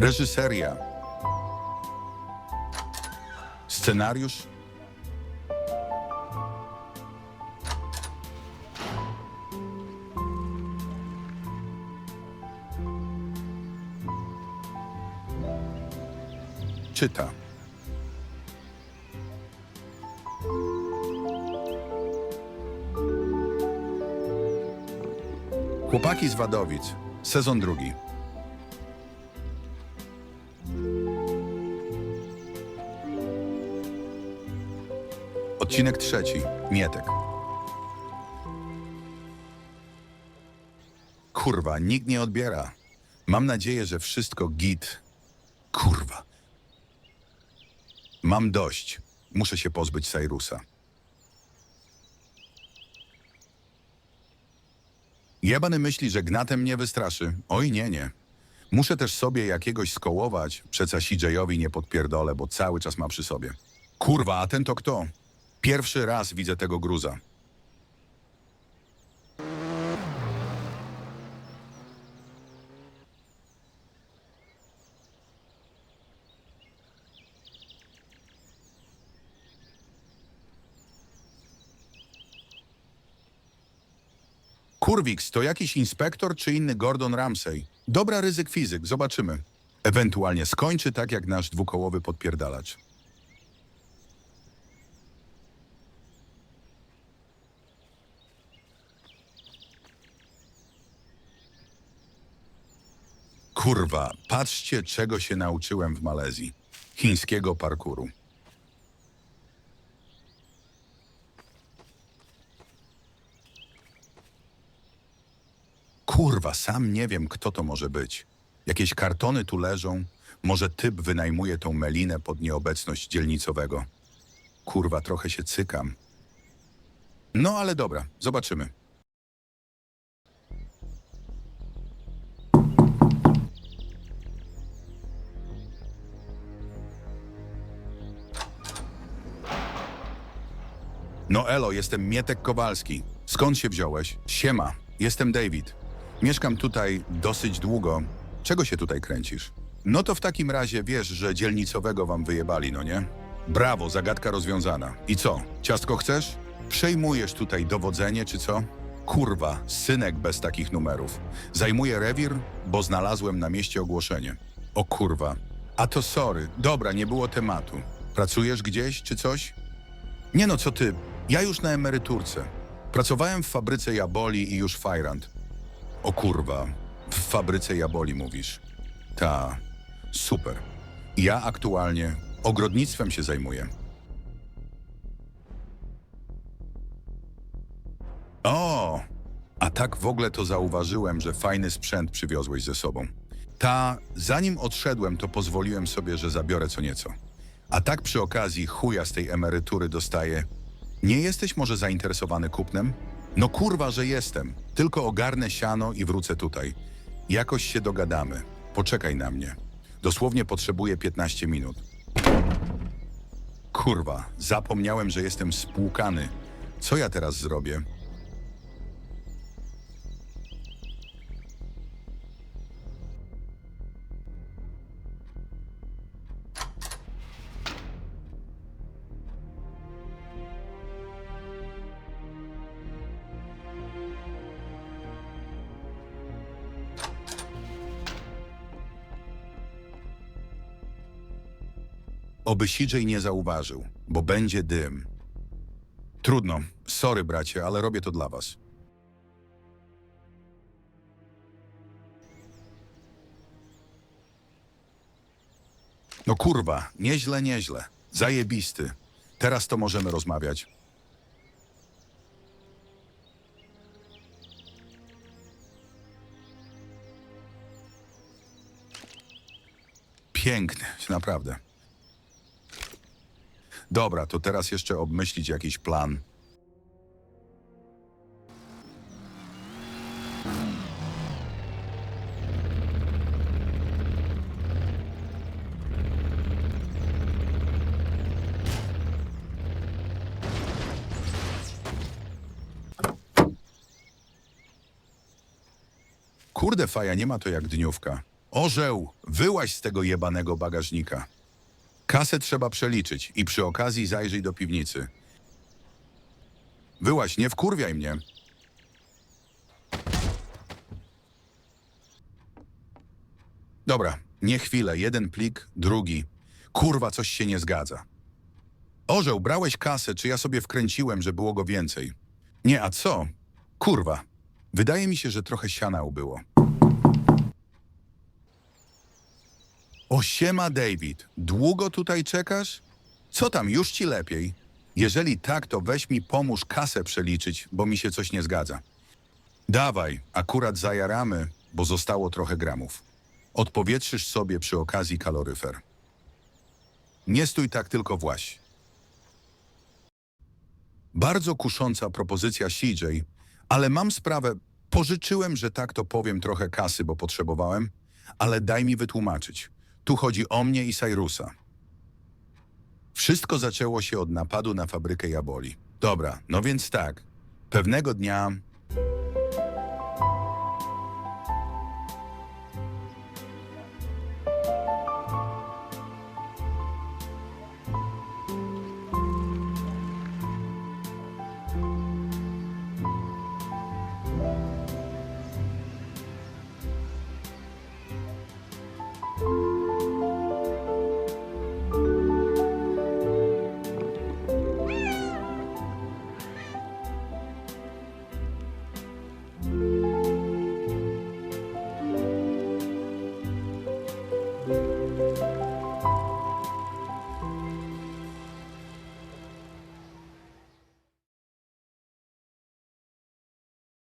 Reżyseria. Scenariusz. Czyta. Chłopaki z Wadowic. Sezon drugi. Odcinek trzeci. Mietek. Kurwa, nikt nie odbiera. Mam nadzieję, że wszystko git. Kurwa. Mam dość. Muszę się pozbyć Cyrusa. Jebany myśli, że gnatem mnie wystraszy. Oj, nie, nie. Muszę też sobie jakiegoś skołować, przeca CJ-owi nie podpierdolę, bo cały czas ma przy sobie. Kurwa, a ten to kto? Pierwszy raz widzę tego gruza. Kurwix to jakiś inspektor czy inny Gordon Ramsay? Dobra ryzyk fizyk, zobaczymy. Ewentualnie skończy tak jak nasz dwukołowy podpierdalacz. Kurwa, patrzcie czego się nauczyłem w Malezji. Chińskiego parkuru. Kurwa, sam nie wiem, kto to może być. Jakieś kartony tu leżą. Może typ wynajmuje tą melinę pod nieobecność dzielnicowego. Kurwa, trochę się cykam. No ale dobra, zobaczymy. No elo, jestem Mietek Kowalski. Skąd się wziąłeś? Siema, jestem David. Mieszkam tutaj dosyć długo. Czego się tutaj kręcisz? No to w takim razie wiesz, że dzielnicowego wam wyjebali, no nie? Brawo, zagadka rozwiązana. I co, ciastko chcesz? Przejmujesz tutaj dowodzenie, czy co? Kurwa, synek bez takich numerów. Zajmuję rewir, bo znalazłem na mieście ogłoszenie. O kurwa. A to sorry, dobra, nie było tematu. Pracujesz gdzieś, czy coś? Nie no, co ty? Ja już na emeryturce. Pracowałem w fabryce Jaboli i już Fajrant. O kurwa, w fabryce Jaboli mówisz. Ta, super. Ja aktualnie ogrodnictwem się zajmuję. O, a tak w ogóle to zauważyłem, że fajny sprzęt przywiozłeś ze sobą. Ta, zanim odszedłem, to pozwoliłem sobie, że zabiorę co nieco. A tak przy okazji chuja z tej emerytury dostaję. Nie jesteś może zainteresowany kupnem? No kurwa, że jestem. Tylko ogarnę siano i wrócę tutaj. Jakoś się dogadamy. Poczekaj na mnie. Dosłownie potrzebuję 15 minut. Kurwa, zapomniałem, że jestem spłukany. Co ja teraz zrobię? Oby CJ nie zauważył, bo będzie dym. Trudno. Sorry, bracie, ale robię to dla was. No kurwa, nieźle, nieźle. Zajebisty. Teraz to możemy rozmawiać. Piękny, naprawdę. Dobra, to teraz jeszcze obmyślić jakiś plan. Kurde, faja, nie ma to jak dniówka. Orzeł, wyłaź z tego jebanego bagażnika. Kasę trzeba przeliczyć i przy okazji zajrzyj do piwnicy. Wyłaź, nie wkurwiaj mnie. Dobra, nie chwilę, jeden plik, drugi. Kurwa, coś się nie zgadza. Orzeł, brałeś kasę, czy ja sobie wkręciłem, że było go więcej? Nie, a co? Kurwa, wydaje mi się, że trochę siana ubyło. O siema, David. Długo tutaj czekasz? Co tam, już ci lepiej? Jeżeli tak, to weź mi pomóż kasę przeliczyć, bo mi się coś nie zgadza. Dawaj, akurat zajaramy, bo zostało trochę gramów. Odpowietrzysz sobie przy okazji kaloryfer. Nie stój tak tylko właś. Bardzo kusząca propozycja CJ, ale mam sprawę, pożyczyłem, że tak to powiem, trochę kasy, bo potrzebowałem, ale daj mi wytłumaczyć. Tu chodzi o mnie i Cyrusa. Wszystko zaczęło się od napadu na fabrykę jaboli. Dobra, no więc tak. Pewnego dnia